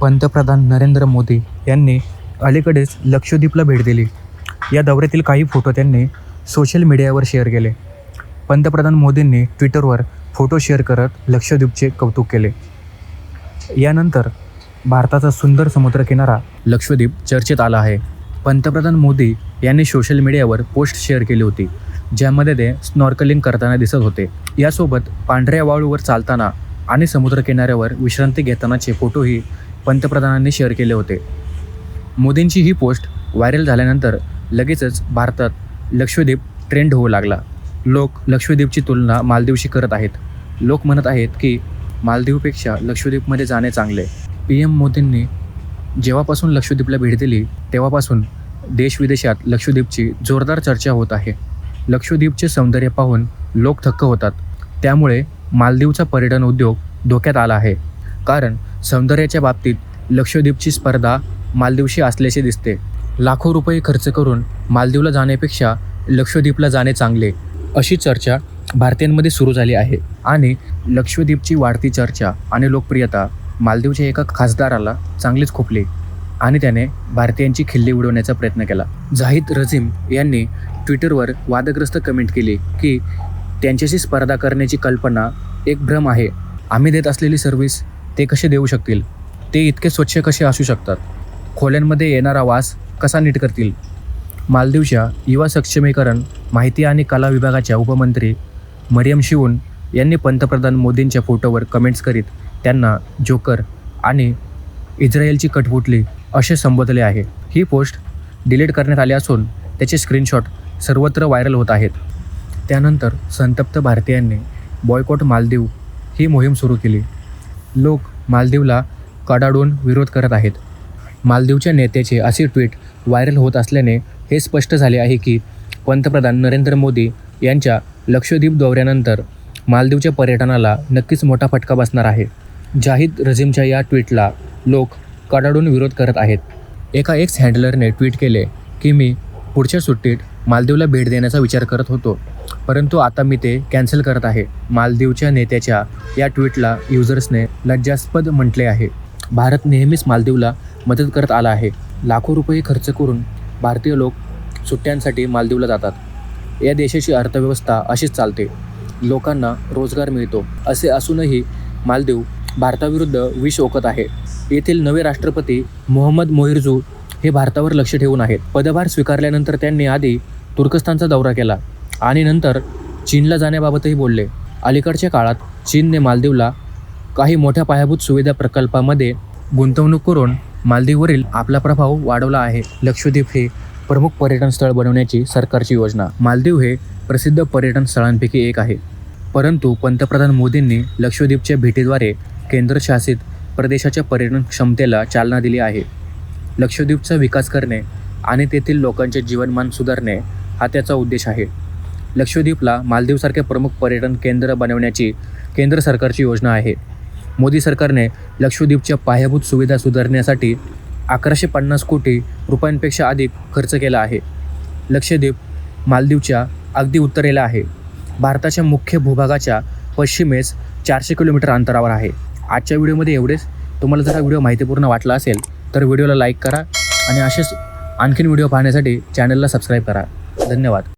पंतप्रधान नरेंद्र मोदी यांनी अलीकडेच लक्षद्वीपला भेट दिली. या दौऱ्यातील काही फोटो त्यांनी सोशल मीडियावर शेअर केले. पंतप्रधान मोदींनी ट्विटरवर फोटो शेअर करत लक्षद्वीपचे कौतुक केले. यानंतर भारताचा सुंदर समुद्रकिनारा लक्षद्वीप चर्चेत आला आहे. पंतप्रधान मोदी यांनी सोशल मीडियावर पोस्ट शेअर केली होती ज्यामध्ये ते स्नॉर्कलिंग करताना दिसत होते. यासोबत पांढऱ्या वाळूवर चालताना आणि समुद्रकिनाऱ्यावर विश्रांती घेतानाचे फोटोही पंतप्रधानांनी शेअर केले होते. मोदींची ही पोस्ट व्हायरल झाल्यानंतर लगेचच भारतात लक्षद्वीप ट्रेंड होऊ लागला. लोक लक्षद्वीपची तुलना मालदीवशी करत आहेत. लोक म्हणत आहेत की मालदीवपेक्षा लक्षद्वीपमध्ये जाणे चांगले. पी एम मोदींनी जेव्हापासून लक्षद्वीपला भेट दिली तेव्हापासून देशविदेशात लक्षद्वीपची जोरदार चर्चा होत आहे. लक्षद्वीपचे सौंदर्य पाहून लोक थक्क होतात. त्यामुळे मालदीवचा पर्यटन उद्योग धोक्यात आला आहे. कारण सौंदर्याच्या बाबतीत लक्षद्वीपची स्पर्धा मालदीवशी असल्याचे दिसते. लाखो रुपये खर्च करून मालदीवला जाण्यापेक्षा लक्षद्वीपला जाणे चांगले अशी चर्चा भारतीयांमध्ये सुरू झाली आहे. आणि लक्षद्वीपची वाढती चर्चा आणि लोकप्रियता मालदीवच्या एका खासदाराला चांगलीच खुपली आणि त्याने भारतीयांची खिल्ली उडवण्याचा प्रयत्न केला. जाहीद रझीम यांनी ट्विटरवर वादग्रस्त कमेंट केली की त्यांच्याशी स्पर्धा करण्याची कल्पना एक भ्रम आहे. आम्ही देत असलेली सर्व्हिस ते कसे देऊ शकतील? ते इतके स्वच्छ कसे असू शकतात? खोल्यांमध्ये येणारा वास कसा नीट करतील? मालदीवच्या युवा सक्षमीकरण माहिती आणि कला विभागाच्या उपमंत्री मरियम शिवून यांनी पंतप्रधान मोदींच्या फोटोवर कमेंट्स करीत त्यांना जोकर आणि इस्रायलची कटपुटली असे संबोधले आहे. ही पोस्ट डिलीट करण्यात आली असून त्याचे स्क्रीनशॉट सर्वत्र व्हायरल होत आहेत. त्यानंतर संतप्त भारतीयांनी बॉयकॉट मालदीव ही मोहीम सुरू केली. लोक मालदीवला कडाडून विरोध करत आहेत. मालदीवच्या नेत्याचे असे ट्विट व्हायरल होत असल्याने हे स्पष्ट झाले आहे की पंतप्रधान नरेंद्र मोदी यांच्या लक्षद्वीप दौऱ्यानंतर मालदीवच्या पर्यटनाला नक्कीच मोठा फटका बसणार आहे. जाहिद रझीमच्या या ट्विटला लोक कडाडून विरोध करत आहेत. एका एक्स हँडलरने ट्विट केले की मी पुढच्या सुट्टीत मालदीवला भेट देण्याचा विचार करत होतो. परंतु आता मी ते कॅन्सल करत आहे. मालदीवच्या नेत्याच्या या ट्विटला युजर्सने लज्जास्पद म्हटले आहे. भारत नेहमीच मालदीवला मदत करत आला आहे. लाखो रुपये खर्च करून भारतीय लोक सुट्ट्यांसाठी मालदीवला जातात. या देशाची अर्थव्यवस्था अशीच चालते. लोकांना रोजगार मिळतो. असे असूनही मालदीव भारताविरुद्ध विष ओकत आहे. येथील नवे राष्ट्रपती मोहम्मद मोहिरजू हे भारतावर लक्ष ठेवून आहेत. पदभार स्वीकारल्यानंतर त्यांनी आधी तुर्कस्तानचा दौरा केला आणि नंतर चीनला जाण्याबाबतही बोलले. अलीकडच्या काळात चीनने मालदीवला काही मोठ्या पायाभूत सुविधा प्रकल्पामध्ये गुंतवणूक करून मालदीववरील आपला प्रभाव वाढवला आहे. लक्षद्वीप हे प्रमुख पर्यटन स्थळ बनवण्याची सरकारची योजना. मालदीव हे प्रसिद्ध पर्यटन स्थळांपैकी एक आहे. परंतु पंतप्रधान मोदींनी लक्षद्वीपच्या भेटीद्वारे केंद्रशासित प्रदेशाच्या पर्यटन क्षमतेला चालना दिली आहे. लक्षद्वीपचा विकास करणे आणि तेथील लोकांचे जीवनमान सुधारणे हा त्याचा उद्देश आहे. लक्षद्वीपला मालदीवसारखे प्रमुख पर्यटन केंद्र बनवण्याची केंद्र सरकारची योजना आहे. मोदी सरकारने लक्षद्वीपच्या पायाभूत सुविधा सुधारण्यासाठी अकराशे पन्नास कोटी रुपयांपेक्षा अधिक खर्च केला आहे. लक्षद्वीप मालदीवच्या अगदी उत्तरेला आहे. भारताच्या मुख्य भूभागाच्या पश्चिमेस चारशे किलोमीटर अंतरावर आहे. आजच्या व्हिडिओमध्ये एवढेच. तुम्हाला जर हा व्हिडिओ माहितीपूर्ण वाटला असेल तर व्हिडिओला लाईक करा आणि असेच आणखीन व्हिडिओ पाहण्यासाठी चॅनलला सबस्क्राईब करा. धन्यवाद.